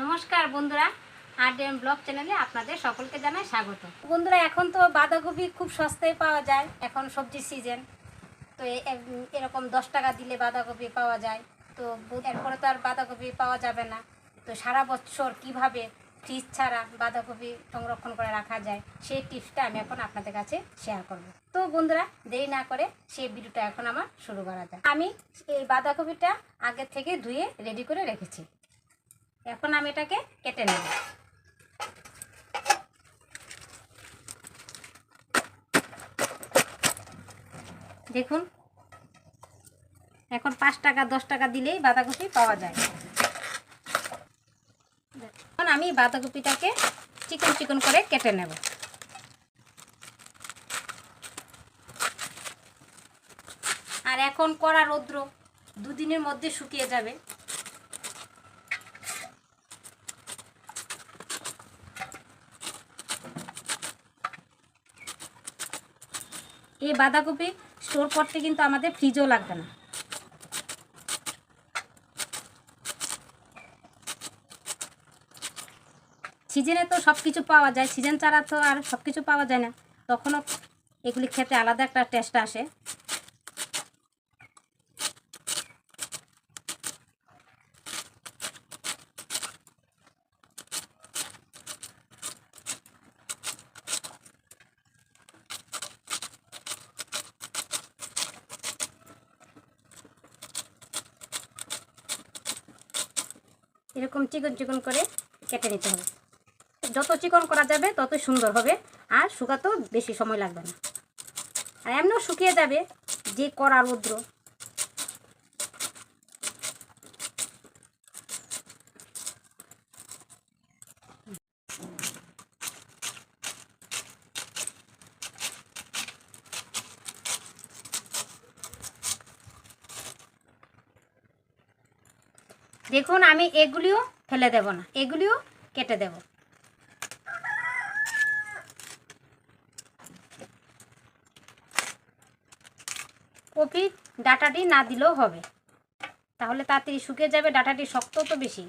নমস্কার বন্ধুরা আর M blog চ্যানেলে আপনাদের সকলকে জানাই স্বাগত। বন্ধুরা, এখন তো বাঁধাকপি খুব সস্তায় পাওয়া যায়, এখন সবজির সিজন তো এরকম দশ টাকা দিলে বাঁধাকপি পাওয়া যায়, তো এরপরে তো আর বাঁধাকপি পাওয়া যাবে না, তো সারা বছর কীভাবে ফ্রিজ ছাড়া বাঁধাকপি সংরক্ষণ করে রাখা যায়, সেই টিপসটা আমি এখন আপনাদের কাছে শেয়ার করব। তো বন্ধুরা, দেরি না করে সেই ভিডিওটা এখন আমার শুরু করা যায় আমি এই বাঁধাকপিটা আগে থেকে ধুয়ে রেডি করে রেখেছি। এখন আমি এটাকে কেটে নেব। দেখুন, এখন পাঁচ টাকা, দশ টাকা দিলেই বাঁধাকপি পাওয়া যায়। এখন আমি বাঁধাকপিটাকে চিকন চিকন করে কেটে নেব। আর এখন কড়া রৌদ্র দুদিনের মধ্যে শুকিয়ে যাবে। এই বাঁধাকপি স্টোর করতে কিন্তু আমাদের ফ্রিজও লাগবে না। সিজনে তো সব কিছু পাওয়া যায়, সিজন ছাড়া তো আর সব কিছু পাওয়া যায় না। তখনও এগুলি খেতে আলাদা একটা টেস্ট আসে। এরকম চিকন চিকন করে কেটে নিতে হবে। যত চিকন করা যাবে তত সুন্দর হবে, আর শুকাতেও বেশি সময় লাগবে না। আর এমনও শুকিয়ে যাবে যে করার রৌদ্র। দেখুন, আমি এগুলিও ফেলে দেব না, এগুলিও কেটে দেব। কপি ডাটাটি না দিলেও হবে। তাহলে তাড়াতাড়ি শুকিয়ে যাবে, ডাটাটি শক্ত তো বেশি।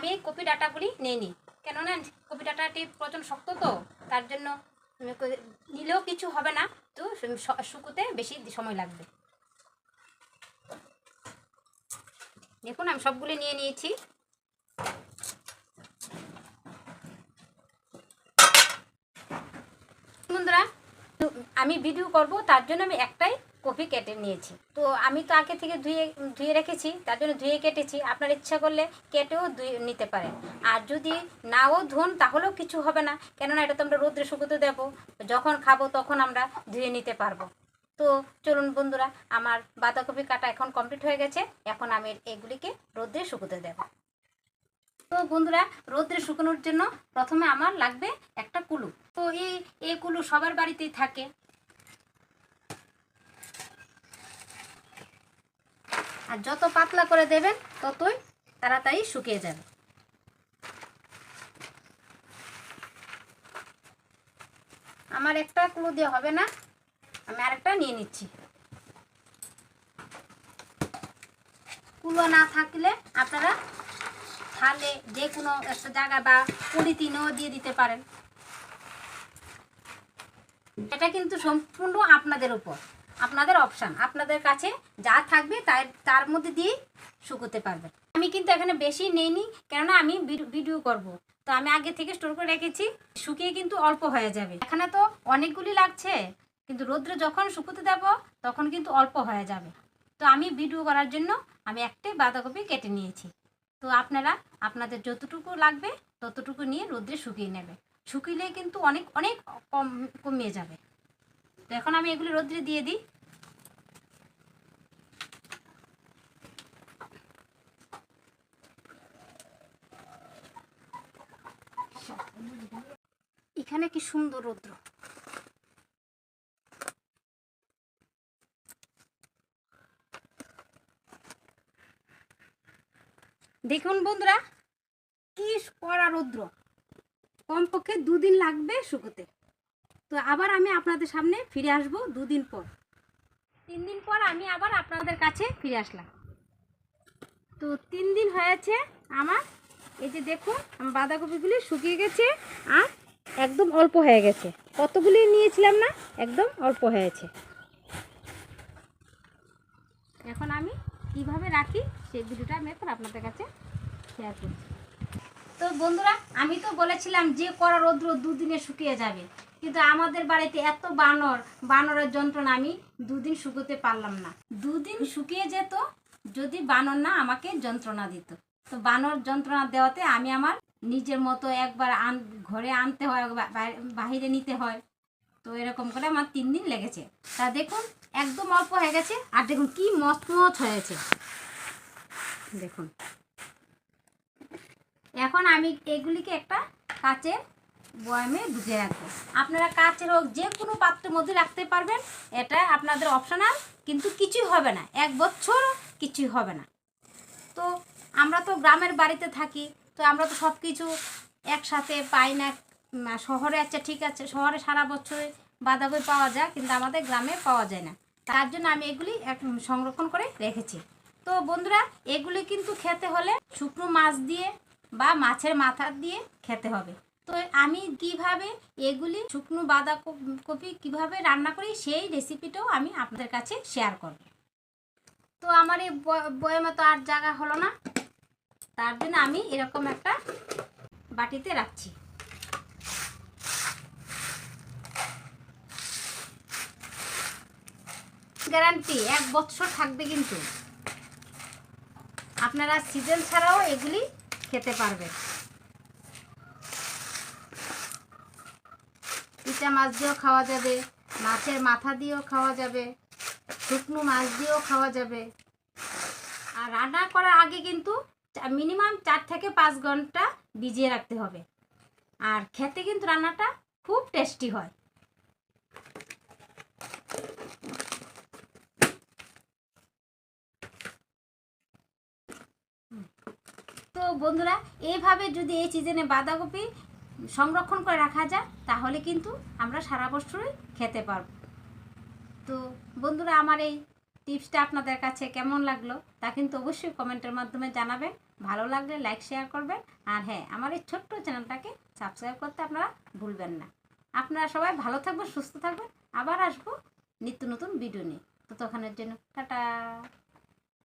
আমি এই কপি ডাটাগুলি নিয়ে নিই। কেননা কপি ডাটাটি প্রচণ্ড শক্ত তো, তার জন্য নিলেও কিছু হবে না, তো শুকোতে বেশি সময় লাগবে। দেখুন, আমি সবগুলি নিয়ে নিয়েছি। বন্ধুরা, আমি ভিডিও করব, তার জন্য আমি একটাই কপি কেটে নিয়েছি। তো আমি তো আগে থেকে ধুয়ে ধুয়ে রেখেছি? তার জন্য ধুয়ে কেটেছি। আপনার ইচ্ছা করলে কেটেও ধুয়ে নিতে পারেন। আর যদি নাও ধুন, তাহলেও কিছু হবে না। কেননা এটা তো আমরা রোদ্রে শুকোতে দেবো। যখন খাব তখন আমরা ধুয়ে নিতে পারব। তো চলুন বন্ধুরা, আমার বাঁধাকপি কাটা এখন কমপ্লিট হয়ে গেছে। এখন আমি এগুলিকে রোদ্রে শুকোতে দেবো। তো বন্ধুরা, রোদ্রে শুকানোর জন্য প্রথমে আমার লাগবে একটা কুলু। তো এই এই কুলু সবার বাড়িতেই থাকে। আর যত পাতলা করে দেবেন, ততই তাড়াতাড়ি শুকিয়ে যাবে। আমার একটা কুলু দিয়ে হবে না, আমি আরেকটা নিয়ে নিচ্ছি। কুলো না থাকলে আপনারা থালে যে কোনো একটা জায়গা বা পলিথিনও দিয়ে দিতে পারেন। এটা কিন্তু সম্পূর্ণ আপনাদের উপর। আপনাদের অপশান আপনাদের কাছে যা থাকবে তার তার মধ্যে দিয়ে শুকোতে পারবেন। আমি কিন্তু এখানে বেশি নেইনি, কেননা আমি ভিডিও করব। তো আমি আগে থেকে স্টোর করে রেখেছি, শুকিয়ে কিন্তু অল্প হয়ে যাবে। এখানে তো অনেকগুলি লাগছে, কিন্তু রোদ্রে যখন শুকোতে দেব, তখন কিন্তু অল্প হয়ে যাবে। তো আমি ভিডিও করার জন্য আমি একটাই বাঁধাকপি কেটে নিয়েছি। তো আপনারা, আপনাদের যতটুকু লাগবে, ততটুকু নিয়ে রোদ্রে শুকিয়ে নেবে শুকিলে কিন্তু অনেক অনেক কম, কমিয়ে যাবে। তো এখন আমি এগুলি রোদ্রে দিয়ে দিই। এখানে কি সুন্দর রৌদ্র। দেখুন বন্ধুরা, কি কড়া রৌদ্র। কমপক্ষে দুদিন লাগবে শুকোতে। তো আবার আমি আপনাদের সামনে ফিরে আসব দুদিন পর। তিন দিন পর আমি আবার আপনাদের কাছে ফিরে আসলাম। তো তিন দিন হয়েছে আমার, এই যে দেখুন, আমার বাঁধাকপিগুলি শুকিয়ে গেছে আর একদম অল্প হয়ে গেছে। কতগুলি নিয়েছিলাম না? একদম অল্প হয়েছে। এখন আমি কীভাবে রাখি সেই ভিডিওটা আমি এখন আপনাদের কাছে শেয়ার করছি। তো বন্ধুরা, আমি তো বলেছিলাম যে কড়া রৌদ্র দুদিনে শুকিয়ে যাবে। কিন্তু আমাদের বাড়িতে এত বানর, বানরের যন্ত্রণা আমি দুদিন শুকোতে পারলাম না। দুদিন শুকিয়ে যেত, যদি বানর না আমাকে যন্ত্রণা দিত। তো বানর যন্ত্রণা দেওয়াতে আমি আমার নিজের মতো একবার আন, ঘরে আনতে হয় বাহিরে নিতে হয়। তো এরকম করে আমার তিন দিন লেগেছে। তা দেখুন, একদম অল্প হয়ে গেছে। আর দেখুন কি মচমচ হয়েছে। দেখুন। এখন আমি এগুলিকে একটা কাচের বয়ামে ঢুকে রাখব আপনারা কাচের হোক, যে কোনো পাত্রের মধ্যে রাখতে পারবেন। এটা আপনাদের অপশনাল কিন্তু কিছুই হবে না। এক বছর কিছুই হবে না। তো আমরা তো গ্রামের বাড়িতে থাকি, তো আমরা তো সব কিছু একসাথে পাই না। শহরে আচ্ছা ঠিক আছে, শহরে সারা বছর বাঁধাকপি পাওয়া যায়, কিন্তু আমাদের গ্রামে পাওয়া যায় না। তার জন্য আমি এগুলি এক- সংরক্ষণ করে রেখেছি। তো বন্ধুরা, এগুলি কিন্তু খেতে হলে শুকনো মাছ দিয়ে বা মাছের মাথা দিয়ে খেতে হবে। তো আমি কীভাবে এগুলি শুকনো বাঁধাকপি কীভাবে রান্না করি সেই রেসিপিটাও আমি আপনাদের কাছে শেয়ার করব। তো আমার এই ব- বয়ামে তো আর জায়গা হলো না। তার জন্য আমি এরকম একটা বাটিতে রাখছি। গ্যারান্টি, এক বছর থাকবে কিন্তু। আপনারা সিজন ছাড়াও এগুলি খেতে পারবেন। ইচা মাছ দিয়েও খাওয়া যাবে, মাছের মাথা দিয়েও খাওয়া যাবে, শুকনো মাছ দিয়েও খাওয়া যাবে। আর রান্না করার আগে কিন্তু মিনিমাম চার থেকে পাঁচ ঘণ্টা ভিজিয়ে রাখতে হবে। আর খেতে কিন্তু রান্নাটা খুব টেস্টি হয়। তো বন্ধুরা এইভাবে যদি এই সিজনে বাঁধাকপি সংরক্ষণ করে রাখা যায়, তাহলে কিন্তু আমরা সারা বছরই খেতে পারব। তো বন্ধুরা, আমার এই টিপসটা আপনাদের কাছে কেমন লাগল তা কিন্তু অবশ্যই কমেন্টের মাধ্যমে জানাবেন। ভালো লাগলে লাইক, শেয়ার করবেন। আর হ্যাঁ আমার এই ছোট্ট চ্যানেলটাকে সাবস্ক্রাইব করতে আপনারা ভুলবেন না। আপনারা সবাই ভালো থাকবেন, সুস্থ থাকবেন। আবার আসব নিত্য নতুন ভিডিও নিয়ে। তো তখনের জন্য, টাটা।